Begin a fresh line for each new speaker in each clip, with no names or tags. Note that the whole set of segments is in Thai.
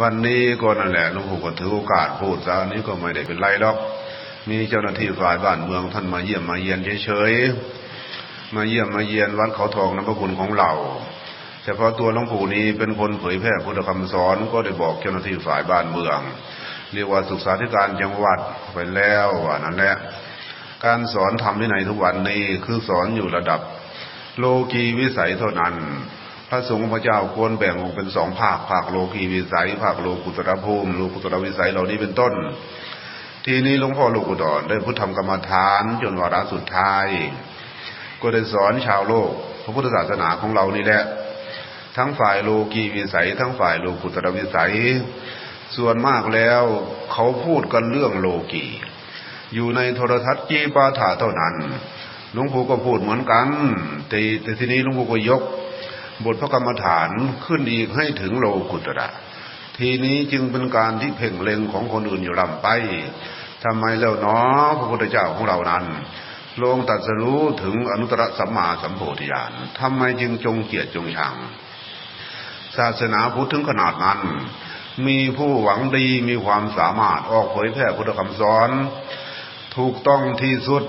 วันนี้ก็นั่นแหละหลวงปู่ก็ถือโอกาสพูดซะนี้ก็ไม่ได้เป็นไรหรอก มีเจ้าหน้าที่ฝ่ายบ้านเมืองท่านมาเยี่ยมมาเยียนเฉยๆ มาเยี่ยมมาเยียนวัดเขาทองน้ำพระคุณของเรา เฉพาะตัวหลวงปู่นี้เป็นคนเผยแพร่พุทธคำสอนก็ได้บอกเจ้าหน้าที่ฝ่ายบ้านเมือง เรียกว่าศึกษาธิการจังหวัดไปแล้วว่านั่นแหละ การสอนทำวินัยทุกวันนี้คือสอนอยู่ระดับ โลกีวิสัยเท่านั้น ระสงฆ์พระเจ้าควรแบ่งออกเป็นสองภาคภาคโลกีวิสัยภาคโลกุตระภูมิโลกุตระวิสัยเหล่านี้เป็นต้น ทีนี้หลวงพ่อลูกอุดรได้พุทธธรรมกรรมฐานจนวาระสุดท้าย ก็ได้สอนชาวโลก พระพุทธศาสนาของเรานี่แหละ ทั้งฝ่ายโลกีวิสัย ทั้งฝ่ายโลกุตระวิสัย ส่วนมากแล้วเขาพูดกันเรื่องโลกีอยู่ในโทรทัศน์จีปาถาเท่านั้นหลวงปู่ก็พูดเหมือนกันแต่แต่ทีนี้หลวงปู่ก็ยก บทพระกรรมฐานขึ้นอีกให้ถึงโลกุตระทีนี้จึงเป็นการที่เพ่งเล็งของคนอื่นอยู่ลำไปทำไมแล้วเนาะพระพุทธเจ้าของเรานั้นลงตัดสรู้ถึงอนุตตรสัมมาสัมโพธิญาณทำไมจึงจงเกียรติจงชัง ศาสนาพุทธถึงขนาดนั้น มีผู้หวังดีมีความสามารถออกเผยแพร่พุทธคำสอน ถูกต้องที่สุด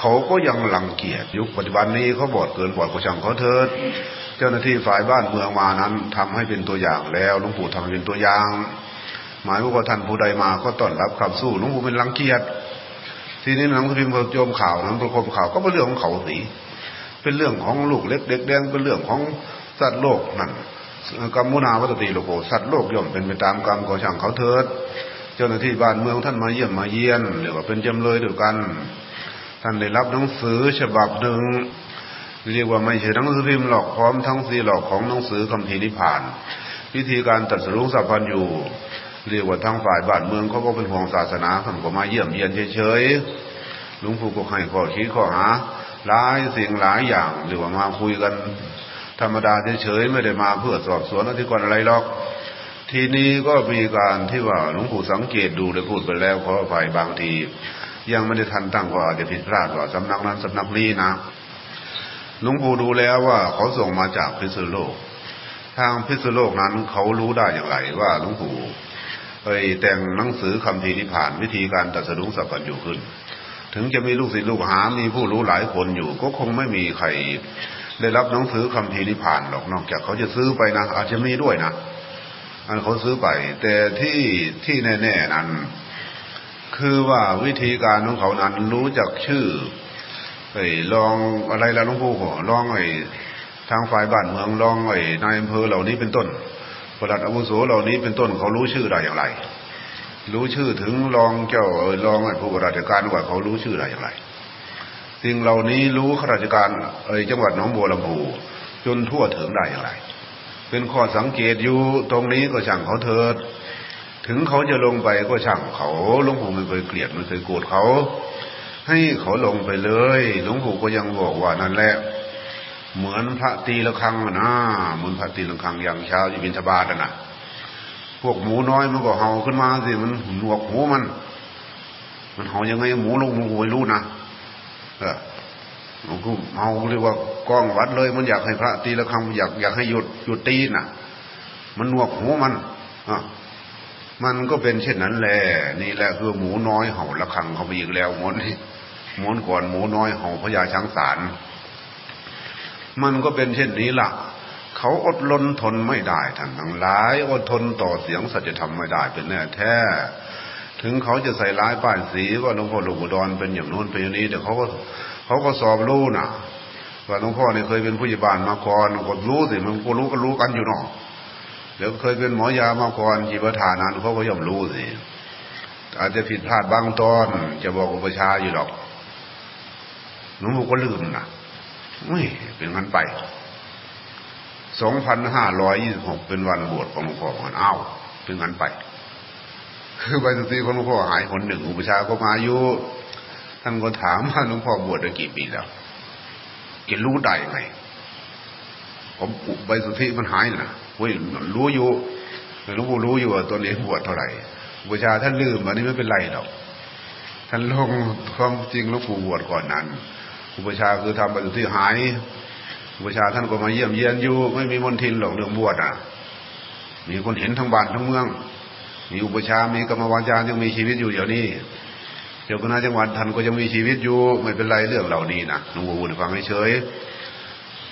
เขาก็ยังหลังเกียจยุคปัจจุบันนี้เขาบอดเกินบอดก็ช่างเขาเถิด เจ้าหน้าที่ฝ่ายบ้านเมืองมานั้นทำให้เป็นตัวอย่างแล้วหลวงปู่ทำเป็นตัวอย่าง หมายว่าท่านผู้ใดมาก็ต้อนรับคำสู้หลวงปู่เป็นลังเกียจทีนี้หนังสือพิมพ์โจมข่าวหนังประคมข่าวก็เป็นเรื่องของเขาสีเป็นเรื่องของลูกเล็กเด็กแดงเป็นเรื่องของสัตว์โลกนั่นกรรมุนาวัตติโลโกสัตว์โลกย่อมเป็นไปตามกรรมของช่างเขาเถิด เจ้าหน้าที่บ้านเมืองท่านมาเยี่ยมมาเยียนเรียว่าเป็นจำเลยด้วยกัน ท่านได้รับหนังสือฉบับหนึ่ง เรียกว่าไม่ใช่หนังสือพิมพ์หลอกพร้อมทั้งสีหลอกของหนังสือคำพีนิพาน วิธีการตัดสรุปสัพพันอยู่ เรียกว่าทั้งฝ่ายบ้านเมืองเขาก็เป็นห่วงศาสนาท่านก็มาเยี่ยมเยียนเฉยๆหลวงปู่ก็ให้ข้อคิดข้อหาหลายสิ่งหลายอย่างเรียกว่ามาคุยกันธรรมดาเฉยๆไม่ได้มาเพื่อสอบสวนอธิกรอะไรหรอก ทีนี้ก็มีการที่ว่าหลวงปู่สังเกตดูได้พูดไปแล้วขออภัยบางที ยังไม่ได้ทันตั้งก็อาจะผิดพลาดว่าสำนักนั้นสำนักนี้นะ หลวงปู่ดูแล้วว่าเขาส่งมาจากพิษณุโลก ทางพิษณุโลกนั้นเขารู้ได้อย่างไรว่าหลวงปู่ไปแต่งหนังสือคำพีนิพานวิธีการตัดสรุปสัพพัญญูขึ้น ถึงจะมีลูกศิษย์ลูกหา มีผู้รู้หลายคนอยู่ ก็คงไม่มีใครได้รับหนังสือคำพีนิพานหรอกนอกจากเขาจะซื้อไปนะอาจจะมีด้วยนะอันเขาซื้อไป แต่ที่ที่แน่ ๆนั้น คือว่าวิธีการของเขานั้นรู้จักชื่อ ไอ้ลองอะไรแล้วน้องผู้ก็ลองไอ้ทางฝ่ายบ้านเมืองลองไอ้นายอำเภอเหล่านี้เป็นต้นประหลัดอาวุโสเหล่านี้เป็นต้นเขารู้ชื่อได้อย่างไร รู้ชื่อถึงรองเจ้าเออรองไอ้ผู้ราชการว่าเขารู้ชื่อได้อย่างไรสิ่งเหล่านี้รู้ข้าราชการเอ้จังหวัดหนองบัวลำพูจนทั่วถึงได้อย่างไร เป็นข้อสังเกตอยู่ตรงนี้ก็ช่างเขาเถิด ถึงเขาจะลงไปก็ช่างเขาลวงปู่ไม่เคยเกลียดไม่เคยโกรธเขา ให้เขาลงไปเลยหลวงปู่ก็ยังบอกว่านั่นแหละเหมือนพระตีละครังนะเหมือนพระตีละครังอย่างเช้าอยู่บินทบาทนะพวกหมูน้อยมันก็เห่าขึ้นมาสิมันหนวกหูมัน มันเห่ายังไงหมูลงหมูไม่รู้นะเออหลวงปู่เห่าเรียกว่ากล้องวัดเลย มันอยากให้พระตีละครังอยากอยากให้หยุดหยุดตีน่ะ มันหนวกหูมันอะ มันก็เป็นเช่นนั้นแหละนี่แหละคือหมูน้อยเห่าละคังเขาไปอีกแล้วหมดหมุนก่อนหมูน้อยเห่าพญาช้างสารมันก็เป็นเช่นนี้ล่ะ เขาอดลนทนไม่ได้ท่านทั้งหลายอดทนต่อเสียงสัจธรรมไม่ได้เป็นแน่แท้ ถึงเขาจะใส่ร้ายป้ายสีว่าหลวงพ่อหลวงปู่ดอนเป็นอย่างโน้นเป็นอย่างนี้แต่เขาก็เขาก็สอบรู้นะว่าหลวงพ่อเนี่ยเคยเป็นผู้ใหญ่บ้านมาก่อนก็รู้สิมันก็รู้ก็รู้กันอยู่เนาะ เดี๋ยวเคยเป็นหมอยามาก่อนจีบทานั้นเขาก็ย่อมรู้สิอาจจะผิดพลาดบางตอน จะบอกอุปชาอยู่หรอกหลวงปู่ก็ลืมนะไม่เป็นงั้นไปสองพันห้าร้อยยี่สิบหกเป็นวันบวชของหลวงพ่อมันอ้าวเป็นงั้นไปคือใบสุทธิของหลวงพ่อหายคนหนึ่ง อุปชาก็มาอายู่ท่านก็ถามว่าหลวงพ่อบวชได้กี่ปีแล้วแกรู้ได้ไงผมใบสุทธิมันหายนะ เว้ยรู้อยู่หลวงปู่รู้อยู่ว่าตัวเองบวชเท่าไหร่อุปชาท่านลืมอันนี้ไม่เป็นไรหรอกท่านลงความจริงหลวงปู่บวชก่อนนั้นอุปชาคือทำใบสุทธิหายอุปชาท่านก็มาเยี่ยมเยียนอยู่ ไม่มีมนทินหรอกเรื่องบวชอะ มีคนเห็นทั้งบ้านทั้งเมือง มีอุปชามีกรรมวาจารย์ยังมีชีวิตอยู่เดี๋ยวนี้เจ้าคณะจังหวัดท่านก็ยังมีชีวิตอยู่ ไม่เป็นไรเรื่องเหล่านี้นะหลวงปู่ฟังให้เฉย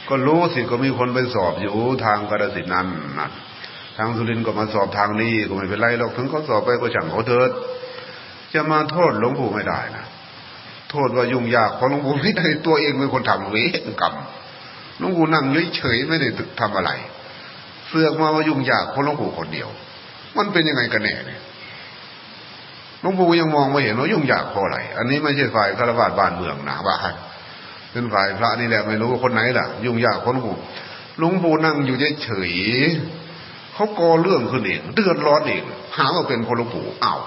ก็รู้สิก็มีคนไปสอบอยู่ทางกระสินนั้นนะทางสุรินทร์ก็มาสอบทางนี้ก็ไม่เป็นไรหรอกถึงเขาสอบไปก็ช่างเขาเถิด จะมาโทษหลวงปู่ไม่ได้นะโทษว่ายุ่งยากเพราะหลวงปู่ไม่ได้ตัวเองเป็นคนทำเวรกรรมหลวงปู่นั่งเฉยๆไม่ได้ทำอะไร เสือกมาว่ายุ่งยากเพราะหลวงปู่คนเดียว มันเป็นยังไงกันแน่เนี่ยหลวงปู่ยังมองไม่เห็นว่ายุ่งยากเพราะอะไร อันนี้ไม่ใช่ฝ่ายฆราวาสบ้านเมืองนะว่า เป็นฝ่ายพระนี่แหละไม่รู้ว่าคนไหนล่ะ ยุ่งยากคนหูหลวงปู่นั่งอยู่เฉยเขาก่อเรื่องขึ้นเองเดือดร้อนเองหาว่าเป็นคนหลวงปู่อ้าว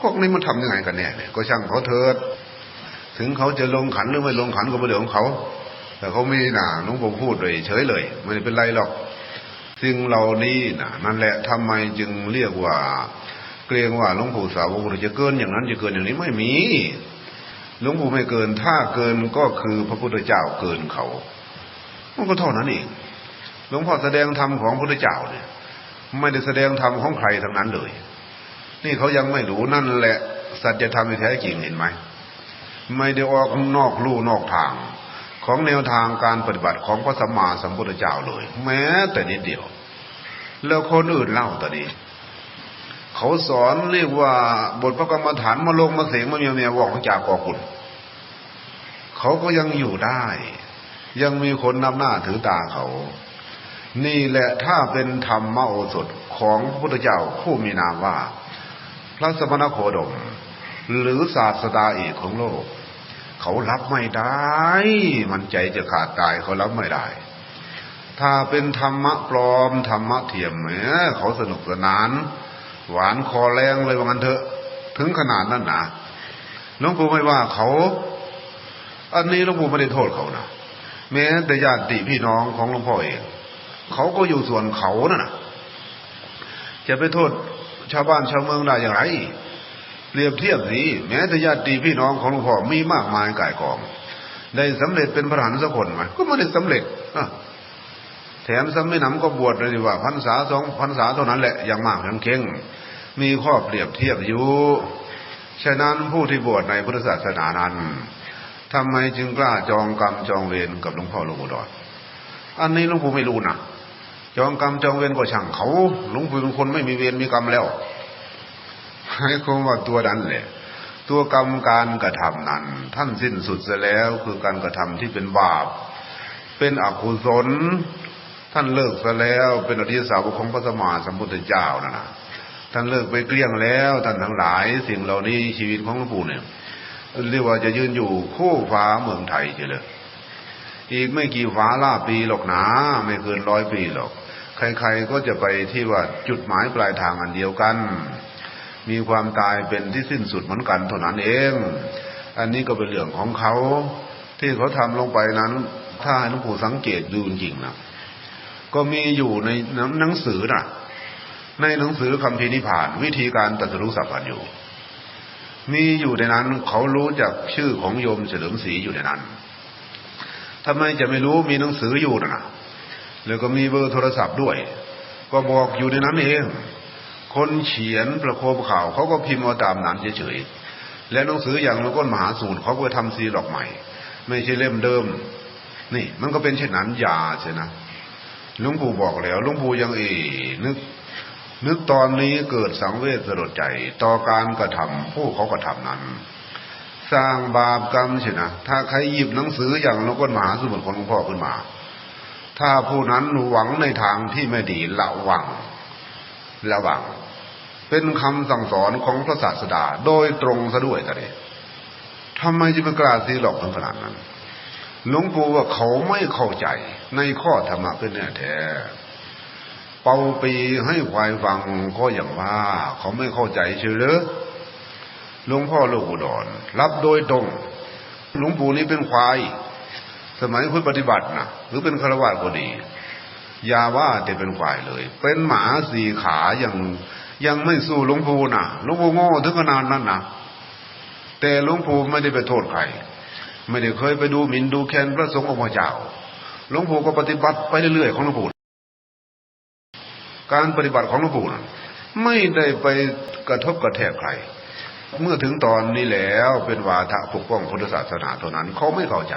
พวกนี้มันทำยังไงกันแน่เนี่ยก็ช่างเขาเถิด ถึงเขาจะลงขันหรือไม่ลงขันก็เป็นเรื่องของเขา แต่เขาไม่หนาหลวงปู่พูดเลยเฉยเลยไม่เป็นไรหรอกสิ่งเหล่านี้นะนั่นแหละทำไมจึงเรียกว่า เกรงว่าหลวงปู่สาวกจะเกินอย่างนั้นจะเกินอย่างนี้ไม่มี หลวงปู่ไม่เกิน ถ้าเกินก็คือพระพุทธเจ้าเกินเขามันก็เท่านั้นเองหลวงพ่อแสดงธรรมของพระพุทธเจ้าเนี่ย ไม่ได้แสดงธรรมของใครทั้งนั้นเลย นี่เขายังไม่รู้นั่นแหละ สัจธรรมที่แท้จริงเห็นไหมไม่ได้ออกนอกลู่นอกทาง ของแนวทางการปฏิบัติของพระสัมมาสัมพุทธเจ้าเลย แม้แต่นิดเดียว แล้วคนอื่นเล่าตอนนี้เขาสอนเรียกว่าบทพระกรรมฐานมาลงมาเสียงมาเมียเมียวอกจากกอคุณ เขาก็ยังอยู่ได้ ยังมีคนนำหน้าถือตาเขา นี่แหละถ้าเป็นธรรมโอสถของพระพุทธเจ้าผู้มีนามว่า พระสมณโคดม หรือศาสดาเอกของโลก เขารับไม่ได้ มันใจจะขาดตายเขารับไม่ได้ ถ้าเป็นธรรมะปลอมธรรมะเทียมเนี่ยเขาสนุกสนาน หวานคอแรงเลยว่างั้นเถอะ ถึงขนาดนั้นนะหลวงปูไม่ว่าเขา อันนี้หลวงปู่ไม่ได้โทษเขานะแม้แต่ญาติพี่น้องของหลวงพ่อเอง เขาก็อยู่ส่วนเขาน่ะนะจะไปโทษชาวบ้านชาวเมืองได้อย่างไรเปรียบเทียบสิแม้แต่ญาติพี่น้องของหลวงพ่อมีมากมายกายกอง ได้สำเร็จเป็นพระหันต์สักคนไหมก็ไม่ได้สำเร็จแถมสมัยหนำก็บวชเลยดีว่าพรรษาสองพรรษาเท่านั้นแหละอย่างมากอย่างเข่งมีข้อเปรียบเทียบอยู่ ฉะนั้นผู้ที่บวชในพุทธศาสนานั้น ทำไมจึงกล้าจองกรรมจองเวรกับหลวงพ่อหลวงปู่ดอนอันนี้หลวงปู่ไม่รู้นะจองกรรมจองเวรก็ช่างเขาหลวงปู่เป็นคนไม่มีเวรมีกรรมแล้วให้คงว่าตัวนั้นแหละตัวกรรมการกระทำนั้น ท่านสิ้นสุดเสียแล้วคือการกระทำที่เป็นบาป เป็นอกุศล ท่านเลิกซะแล้วเป็นอธิสาวกของพระสมมาสัมพุทธเจ้านะนะท่านเลิกไปเกลี้ยงแล้วท่านทั้งหลาย สิ่งเหล่านี้ชีวิตของหลวงปู่เนี่ย เรียกว่าจะยืนอยู่คู่ฟ้าเมืองไทยเฉลยอีกไม่กี่ฟ้าล่าปีหรอกนาไม่เกินร้อยปีหรอก ใครๆก็จะไปที่ว่าจุดหมายปลายทางอันเดียวกัน มีความตายเป็นที่สิ้นสุดเหมือนกันเท่านั้นเอง อันนี้ก็เป็นเรื่องของเขา ที่เขาทำลงไปนั้น ถ้าให้ลวงปู่สังเกตดูจริงๆนะก็มีอยู่ในหนังสือนะในหนังสือคำพีนิพาน วิธีการตรัสรู้สัพพัญญู มีอยู่ในนั้น เขารู้จักชื่อของโยมเฉลิมศรีอยู่ในนั้นทำไมจะไม่รู้มีหนังสืออยู่นะแล้วก็มีเบอร์โทรศัพท์ด้วย ก็บอกอยู่ในนั้นเองคนเขียนประโคมข่าวเขาก็พิมพ์เอาตามนั้นเฉยๆและหนังสืออย่างหลวงก้นมหาสูตรเขาก็ทำซีหลอกใหม่ ไม่ใช่เล่มเดิม นี่ มันก็เป็นเช่นนั้นยาใช่นะลวงปู่บอกแล้วลวงปู่ยังเอนึก นึกตอนนี้เกิดสังเวชสลดใจต่อการกระทำผู้เขากระทำนั้น สร้างบาปกรรมใช่นะถ้าใครหยิบหนังสืออย่างหลวงก้นมาสมุทรของหลวงพ่อขึ้นมา ถ้าผู้นั้นหวังในทางที่ไม่ดีระวังระวัง เป็นคำสั่งสอนของพระศาสดาโดยตรงซะด้วยแต่เดทำไมจะไม่กล้าซีหลอกถึงขนาดนั้นหลวงปู่ว่าเขาไม่เข้าใจในข้อธรรมะเป็นแน่แท้ เป่าปีให้ควายฟังก็อย่างว่า เขาไม่เข้าใจเชื่อเลยหลวงพ่อโลกอุดรรับโดยตรงหลวงปู่นี้เป็นควาย สมัยพุทธปฏิบัตินะหรือเป็นฆราวาสก็ดีอย่าว่าแต่เป็นควายเลย เป็นหมาสี่ขาอยังยังไม่สู้หลวงปู่นะหลวงปู่โง่ถึงขนาดนั้นนะแต่หลวงปู่ไม่ได้ไปโทษใครไม่ได้เคยไปดูหมิ่นดูแคลนพระสงฆ์องค์เจ้าหลวงปู่ก็ปฏิบัติไปเรื่อยๆของหลวงปู่ การปฏิบัติของหลวงปู่นะไม่ได้ไปกระทบกระแทกใคร เมื่อถึงตอนนี้แล้วเป็นวาทะปกป้องพุทธศาสนาเท่านั้นเขาไม่เข้าใจ